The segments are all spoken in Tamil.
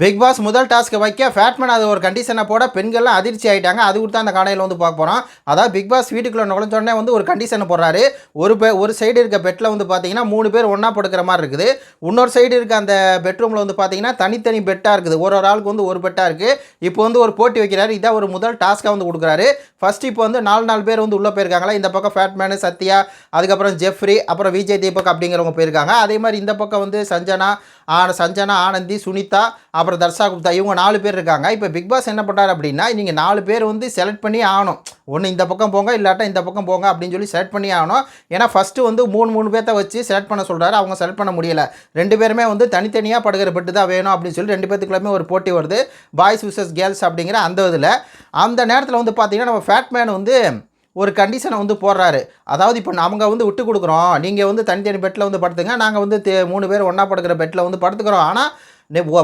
பிக் பாஸ் முதல் டாஸ்க்கை வைக்க ஃபேட்மேன் அது ஒரு கண்டிஷனை போட பெண்கள்லாம் அதிர்ச்சி ஆகிட்டாங்க அது கொடுத்து அந்த காணையில் வந்து பார்க்க போகிறோம் அதாவது பிக் பாஸ் வீட்டுக்குள்ளே நுழைஞ்சோடனே வந்து ஒரு கண்டிஷனை போடுறாரு. ஒரு பெ ஒரு சைடு இருக்க பெட்டில் வந்து பார்த்தீங்கன்னா மூணு பேர் ஒன்றா படுக்கிற மாதிரி இருக்குது. இன்னொரு சைடு இருக்க அந்த பெட்ரூமில் வந்து பார்த்தீங்கன்னா தனித்தனி பெட்டாக இருக்குது. ஒரு ஒரு ஆளுக்கு வந்து ஒரு பெட்டாக இருக்குது இப்போ வந்து ஒரு போட்டி வைக்கிறாரு. இதான் ஒரு முதல் டாஸ்க்காக வந்து கொடுக்குறாரு. ஃபர்ஸ்ட் இப்போ வந்து நாலு நாலு பேர் வந்து உள்ளே போயிருக்காங்களா? இந்த பக்கம் ஃபேட்மேனு சத்யா அதுக்கப்புறம் ஜெஃப்ரி அப்புறம் விஜய் தீபக் அப்படிங்கிறவங்க போயிருக்காங்க. அதே மாதிரி இந்த பக்கம் வந்து சஞ்சனா ஆன சஞ்சனா ஆனந்தி சுனிதா அப்புறம் தர்ஷா குப்தா இவங்க நாலு பேர் இருக்காங்க. இப்போ பிக் பாஸ் என்ன பண்ணார் அப்படின்னா நீங்கள் நாலு பேர் வந்து செலக்ட் பண்ணி ஆகணும். ஒன்று இந்த பக்கம் போங்க இல்லாட்டா இந்த பக்கம் போங்க அப்படின்னு சொல்லி செலக்ட் பண்ணி ஆகணும். ஏன்னா ஃபஸ்ட்டு வந்து மூணு மூணு பேர்த்த வச்சு செலக்ட் பண்ண சொல்கிறாரு அவங்க செலக்ட் பண்ண முடியலை. ரெண்டு பேருமே வந்து தனித்தனியாக படுகிற பெட்டு தான் வேணும் அப்படின்னு சொல்லி ரெண்டு பேத்துக்குள்ளேயுமே ஒரு போட்டி வருது. பாய்ஸ் விசஸ் கேர்ள்ஸ் அப்படிங்கிற அந்த இதில். அந்த நேரத்தில் வந்து பார்த்தீங்கன்னா நம்ம ஃபேட்மேன் வந்து ஒரு கண்டிஷனை வந்து போடுறாரு. அதாவது இப்போ நாங்க வந்து விட்டு கொடுக்குறோம். நீங்கள் வந்து தனித்தனி பெட்டில் வந்து படுத்துங்க. நாங்கள் வந்து மூணு பேர் ஒன்றா படுக்கிற பெட்டில் வந்து படுத்துக்கிறோம். ஆனால்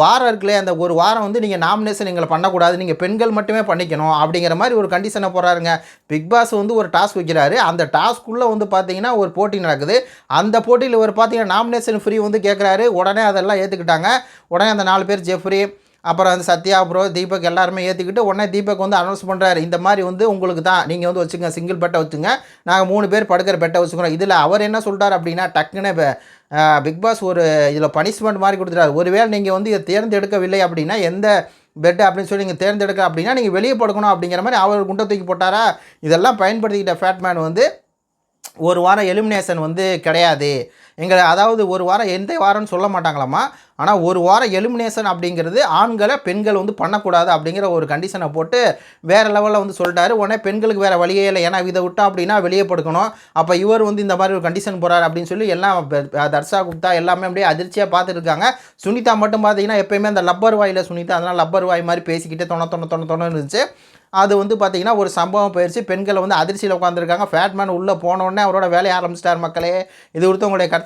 வாரம் இருக்குல்லையே அந்த ஒரு வாரம் வந்து நீங்கள் நாமினேஷன் எங்களை பண்ணக்கூடாது. நீங்கள் பெண்கள் மட்டுமே பண்ணிக்கணும் அப்படிங்கிற மாதிரி ஒரு கண்டிஷனை போடுறாருங்க. பிக் பாஸ் வந்து ஒரு டாஸ்க் வைக்கிறாரு. அந்த டாஸ்க்குள்ளே வந்து பார்த்தீங்கன்னா ஒரு போட்டி நடக்குது. அந்த போட்டியில் ஒரு பார்த்தீங்கன்னா நாமினேஷன் ஃப்ரீ வந்து கேட்குறாரு உடனே அதெல்லாம் ஏற்றுக்கிட்டாங்க உடனே அந்த நாலு பேர் ஜெஃப்ரி அப்புறம் வந்து சத்யா ப்ரோ தீபக் எல்லாருமே ஏற்றுக்கிட்டு உடனே தீபக் வந்து அனௌன்ஸ் பண்ணுறாரு இந்த மாதிரி வந்து உங்களுக்கு தான். நீங்கள் வந்து வச்சுங்க சிங்கிள் பெட்டை வச்சுங்க நாங்கள் மூணு பேர் படுக்கிற பெட்டை வச்சுக்கிறோம். இதில் அவர் என்ன சொல்கிறார் அப்படின்னா டக்குன்னு இப்போ பிக் பாஸ் ஒரு இதில் பனிஷ்மெண்ட் மாதிரி கொடுத்துட்டாரு. ஒருவேளை நீங்கள் வந்து இதை தேர்ந்தெடுக்கவில்லை அப்படின்னா எந்த பெட் அப்படின்னு சொல்லி நீங்கள் தேர்ந்தெடுக்க அப்படின்னா நீங்கள் வெளியே படுக்கணும் அப்படிங்கிற மாதிரி அவர் குண்டை தூக்கி போட்டாரா? இதெல்லாம் பயன்படுத்திக்கிட்ட ஃபேட்மேன் வந்து ஒரு வாரம் எலிமினேஷன் வந்து கிடையாது. எங்களை அதாவது ஒரு வாரம் எந்த வாரம்னு சொல்ல மாட்டாங்களாம்மா. ஆனால் ஒரு வாரம் எலிமினேஷன் அப்படிங்கிறது ஆண்களை பெண்கள் வந்து பண்ணக்கூடாது அப்படிங்கிற ஒரு கண்டிஷனை போட்டு வேறு லெவலில் வந்து சொல்லிட்டாரு. உடனே பெண்களுக்கு வேறு வழியே இல்லை. ஏன்னா இதை விட்டா அப்படின்னா வெளியே படுக்கணும். அப்போ இவர் வந்து இந்த மாதிரி ஒரு கண்டிஷன் போகிறார் அப்படின்னு சொல்லி எல்லாம் தர்ஷா குப்தா எல்லாமே அப்படியே அதிர்ச்சியாக பார்த்துட்டு இருக்காங்க சுனிதா மட்டும் பார்த்தீங்கன்னா எப்பயுமே அந்த லப்பர் வாயில் சுனிதா அதனால் லப்பர் வாய் மாதிரி பேசிக்கிட்டே தொண தொண தொண தொண இருந்துச்சு. அது வந்து பார்த்தீங்கன்னா ஒரு சம்பவம் போயிடுச்சு பெண்களை வந்து அதிர்ச்சியில் உட்காந்துருக்காங்க ஃபேட்மேன் உள்ளே போனோடனே அவரோட வேலையை ஆரம்பிச்சிட்டார் மக்களே. இது ஒருத்தவங்களுடைய கருத்து